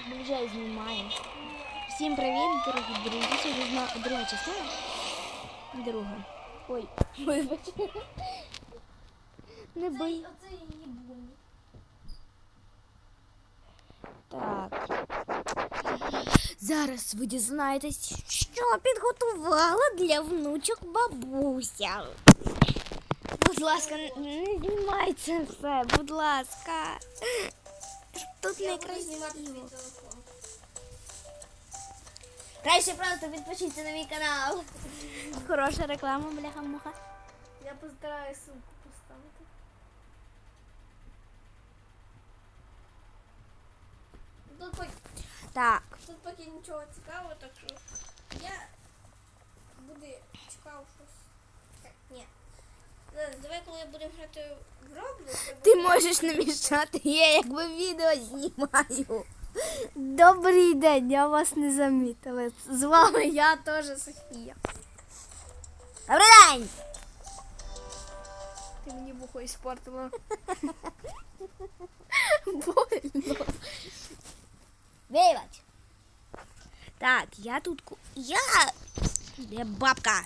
вже знімаємо. Всім привіт, дорогі друзі. Сьогодні друга частина. Друга. Ой, вибач. Не бий. Оце її бум. Так. Зараз ви дізнаєтесь, що підготувала для внучок бабуся. Будь ласка, не не знімай це все, будь ласка. Тут буду некрасиво. телефон. Краще просто підпишіться на мій канал. Хороша реклама, бляха-муха. Я постараюсь сумку поставити. Тут поки, Так. тут поки нічого цікавого, так що я буде цікаво щось. Так, ні. Зараз, Давай, коли будемо грати в Roblox, я Ти можеш не мішати, я якби відео знімаю. Добрий день, я вас не замітила. З вами я теж Софія. Добрий день! Ти мені вухо іспортила. Больно. Вибач. Так, я тут. ку- Я. Де бабка?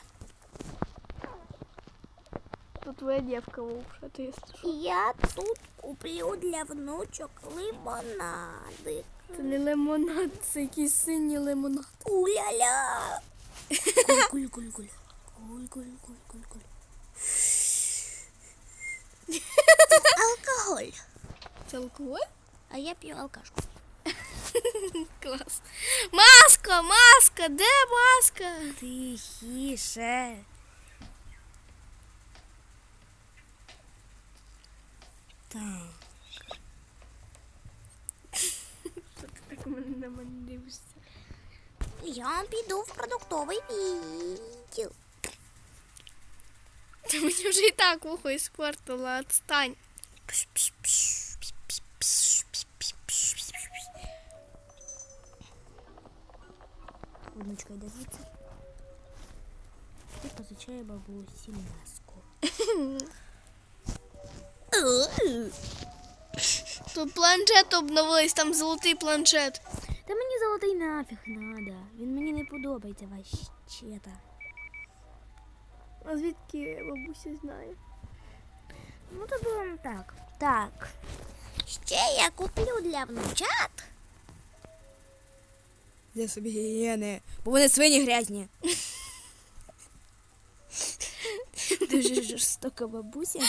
Тут твоя дівка вовша, якщо Я тут куплю для внучок лимонади. Це не лимонад, це якийсь синій лимонад. Уля-ля. Куль-куль-куль. Куль-куль-куль-куль-куль. Алкоголь. Це алкоголь? А я п'ю алкашку. Клас. Маска, маска, де маска? Тихіше. Так. Так у мене на мене дивишся. Я піду в продуктовий відділ. Та мені вже і так вухо іспортила, отстань. Внучка йде звідси. І позичає бабусі маску. Тут планшет обновились, там золотий планшет. Та мені золотий нафіг надо. Він мені не подобається ващета. А звідки бабуся знає? Ну то будемо так. Так. Ще я куплю для внучат. Для собі гігієни, бо вони свині грязні. Дуже жорстока бабуся.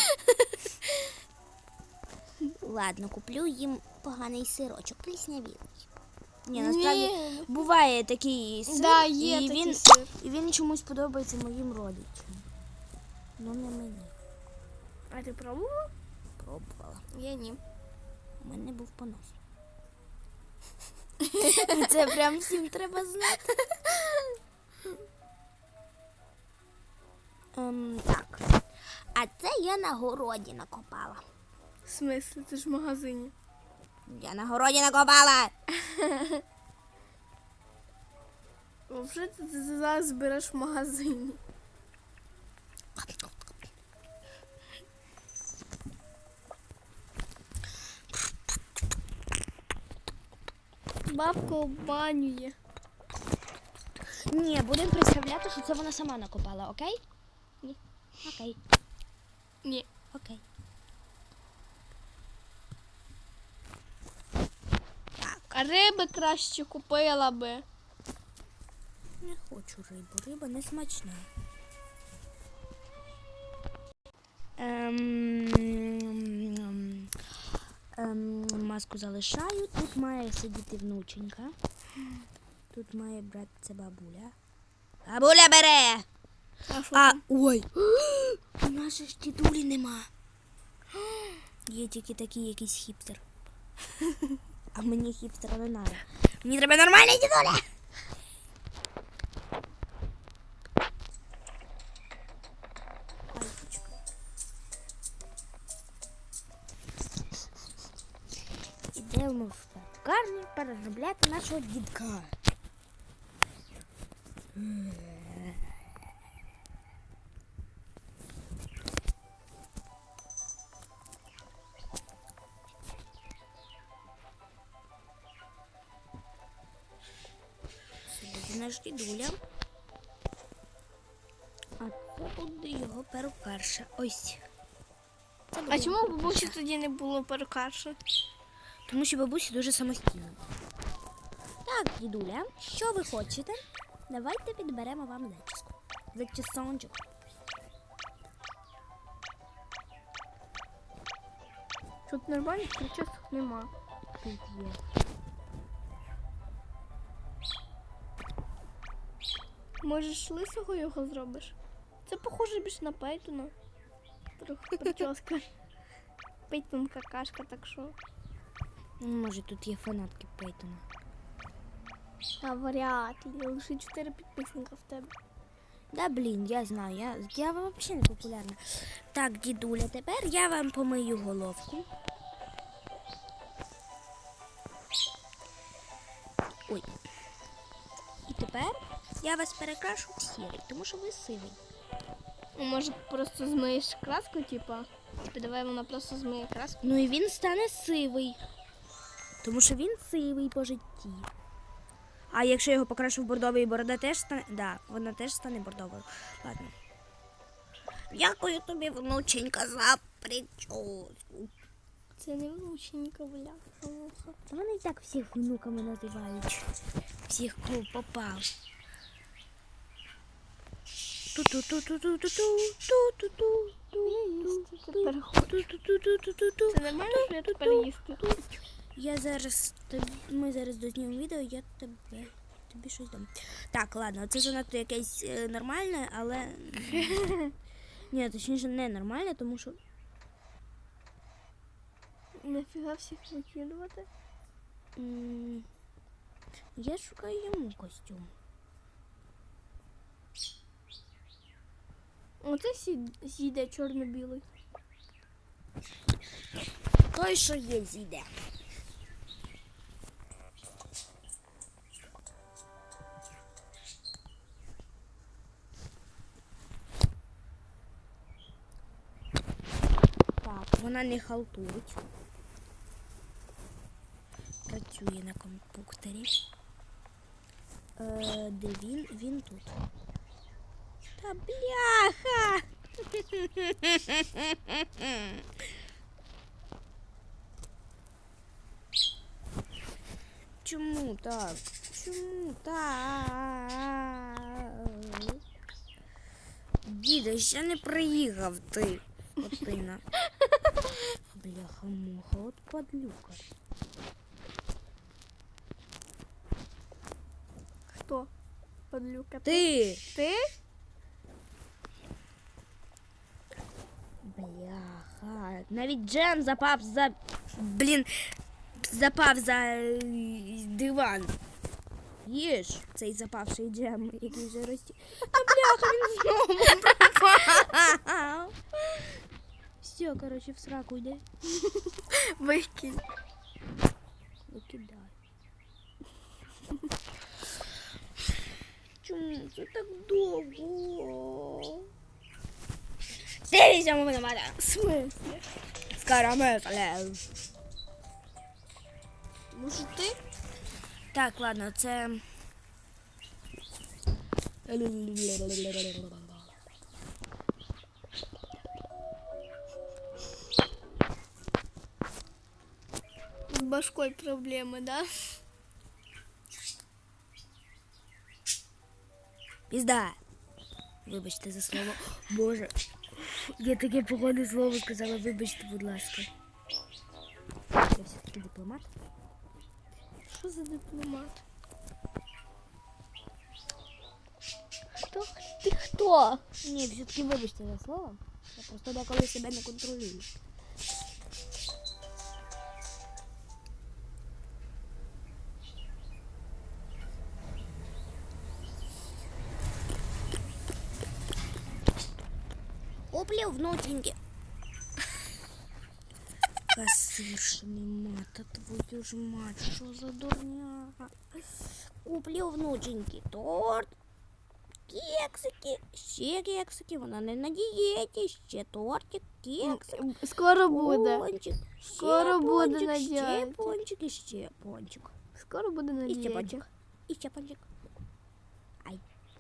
Ладно, куплю їм поганий сирочок, пліснявілий. Ні, насправді Ні. буває такий сир, Да, є і, такий він, сир. і він чомусь подобається моїм родичам. Ну не мені. А ти пробувала? Пробувала. Я ні. У мене був понос. Це прям всім треба знати. Ем, так. А це я на городі накопала. В смислі, ти ж в магазині. Я на городі накопала. Взагалі ти зараз збереш в магазині. Бабка обманює. Ні, будемо представляти, що це вона сама накопала, окей? Ні. Окей, Ні. окей. А риби краще купила би. Не хочу рибу. Риба не смачна. Ем, ем, маску залишаю. Тут має сидіти внученька. Тут має братися бабуля. Бабуля бере! А, А, ой! У нас ж дідулі нема. Є тільки такий якийсь хіпстер. А мені хіпстера не треба. Мені треба нормальний дідуля. Ай, почекай. Ідемо в пекарню переробляти нашого дідка. Наш дідуля. А це буде його перукарша. Ось. Це буде А чому його у бабусі тоді не було перукарша? Тому що бабуся дуже самостійна. Так, дідуля, що ви хочете? Давайте підберемо вам зачіску. Зачісончик. Тут нормальних причосок нема. Тут є. Можеш лисого його зробиш? Це похоже більш на Пейтона. Трохи прическа. Пейтон какашка, так що. Ну, Може, тут є фанатки Пейтона. А варіат, лише 4 підписника в тебе. Да, блін, я знаю, я, я взагалі не популярна. Так, дідуля, тепер я вам помию головку. Я вас перекрашу в сірий, тому що ви сивий. Ну, Може просто змиєш краску, типа. Типа давай вона просто змиє краску. Ну і він стане сивий. Тому що він сивий по житті. А якщо його покрашу в бордовий, борода теж стане. Да, вона теж стане бордовою. Ладно. Дякую тобі, внученька, за прическу. Це не внученька, бля. муха. Вони і так всіх внуками називають. Всіх, хто попав. Це нормально, що я тепер їсти? Я зараз ми зараз дознімемо відео, я тебе тобі щось дам. Так, ладно, це занадто якесь е, нормальне, але. Ні, точніше не нормальне, тому що. Нафіга всіх викидувати? Я шукаю йому костюм. Оце зійде чорно-білий. Той, що є, зійде. Так, вона не халтурить. Працює на комп'ютері. Е, де він? Він тут. Та бляха! Чому так? Чому так? Діда, ще не приїхав ти, скотина. Бляха муха, от падлюка. Хто? Подлюка. Ти! Ти? Навіть Джем запав за. Блін. Запав за е, диван. Їж цей запавший джем, який вже рості. А бляха, він знову пропав. Все, коротше, в сраку йде. Викинь. Викидай. Чому це так довго? Ти візьмемо мене мати. В смислі? З карамелем. Може ти? Так, ладно, це. З башкою проблеми, да? Пізда. Вибачте за слово. Боже. Я таке погане слово сказала, вибачте, будь ласка. Я все-таки дипломат. Що за дипломат? Хто? Ти хто? Ні, все-таки вибачте за слово. Я просто деколи себе не контролюю. Оплю внутренники. Кассирша нема, та твою ж мать, що за дурня. Куплю внученьки торт, кексики, ще кексики, вона не на дієті, ще тортик, кексик. Скоро буде. Пончик, ще Скоро буде пончик, на ще дієті. пончик і ще пончик. Скоро буде на І ще дієті. пончик. І ще пончик.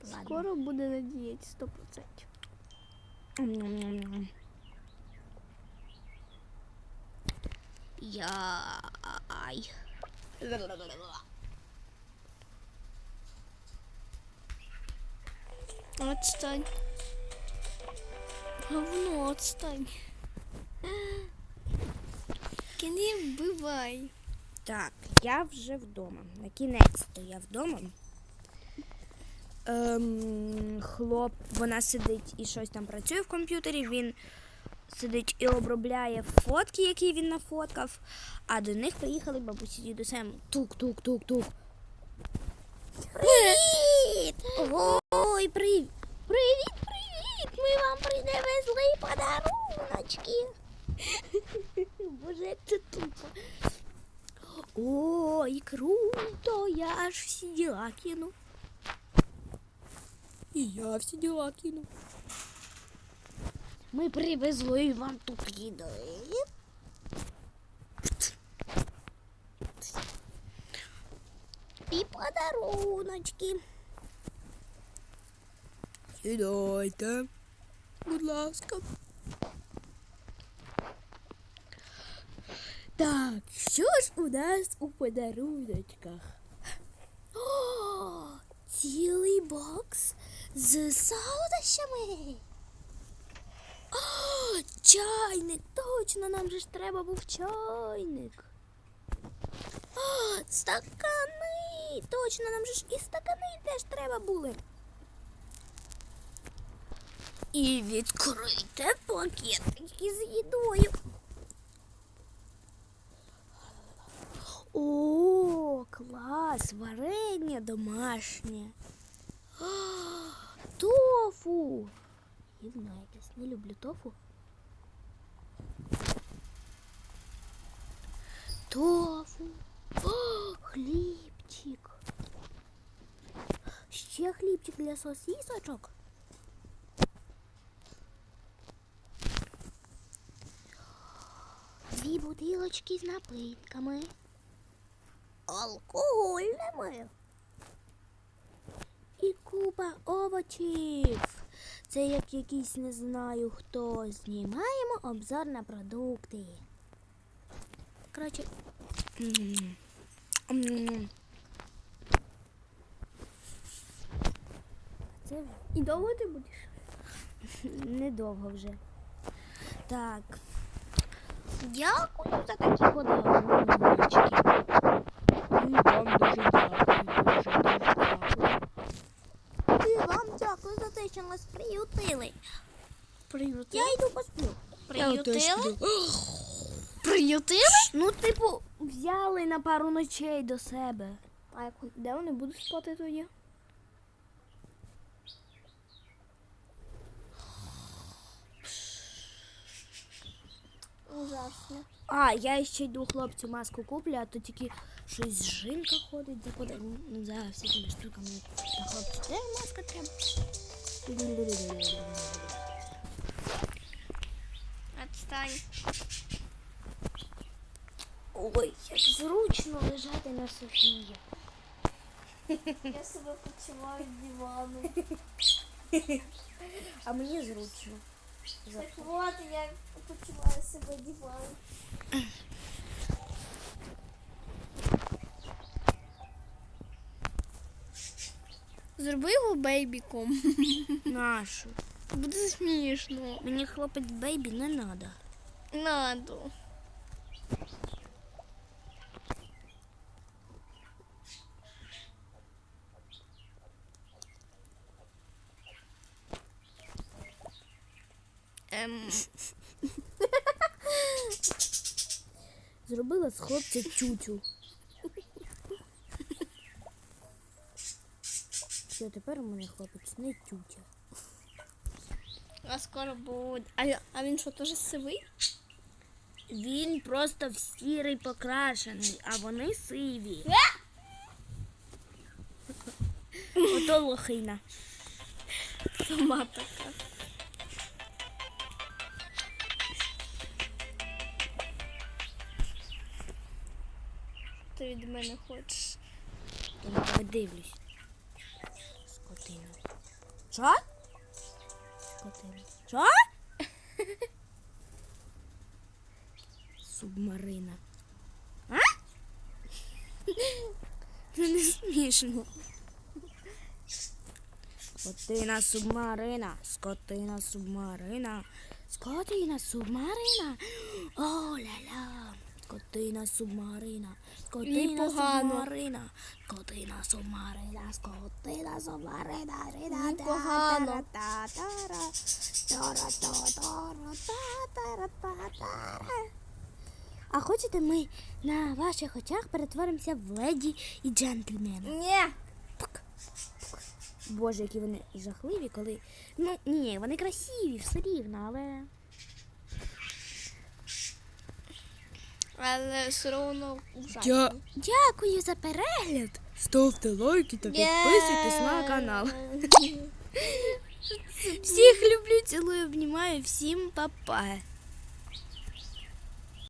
Ладно. Скоро буде на дієті 100%. Яй. Отстань. Говно, отстань. Кіні вбивай. Так, я вже вдома. На кінець-то я вдома. Ем, хлоп, вона сидить і щось там працює в комп'ютері. Він сидить і обробляє фотки, які він нафоткав. А до них приїхали бабусі дідусем. Тук-тук-тук-тук. Привіт! Ой, привіт! Привіт, привіт! Ми вам приневезли подаруночки. Боже, це тупо. Ой, круто, я аж всі діла кину. І я всі діла кину. Ми привезли вам тут їди. І подаруночки. Сідайте, будь ласка. Так, що ж у нас у подаруночках? О, цілий бокс з солодощами. О, чайник, точно, нам же ж треба був чайник. О, стакани, точно, нам же ж і стакани теж треба були. І відкрийте пакетики з їдою. О, клас, варення домашнє. Тофу. Дивно якесь, не люблю тофу. Тофу. О, хлібчик. Ще хлібчик для сосісочок. Дві бутилочки з напитками алкогольними. І купа овочів. Це як якийсь не знаю хто. Знімаємо обзор на продукти. Коротше. Це І довго ти будеш? недовго вже. Так. Дякую за такі подарунки. Дякую, дуже дуже дякую. І вам дякую за те, що нас приютили. Приютили? Я йду посплю. Приютили? Приютили? Ну, типу, взяли на пару ночей до себе. А як, де вони будуть спати тоді? Ужасно. А, я ще йду хлопцю маску куплю, а то тільки щось жінка ходить, заходить ну, за всякими штуками. Та хлопцю, де маска треба? Отстань. Ой, як зручно лежати на Софії. Я себе почуваю диваном. А мені зручно. Так от я почуваю себе диваном. Зроби його бейбіком. Нашу. Буде смішно. Мені хлопець бейбі не надо. Надо. Ем, Зробила з хлопця тютю. Все, тепер у мене хлопець не тютя. а скоро буде. А, а він що, теж сивий? Він просто в сірий покрашений, а вони сиві. Ото лохина. Сама така. Ти від мене хочеш. Я дивлюсь. Що? Що? Субмарина. А? Це не смішно. Скотина субмарина, скотина субмарина, скотина субмарина. О, ля-ля. Скотина субмарина, скотина субмарина, скотина субмарина, скотина субмарина. Та, тара. А хочете ми на ваших очах перетворимося в леді і джентльмена? Ні. Боже, які вони жахливі, коли. Ну, ні, вони красиві, все рівно, але. Але все одно ужасно. Дя... Дякую за перегляд. Ставте лайки та підписуйтесь на канал. Всіх люблю, цілую, обнімаю, всім па-па.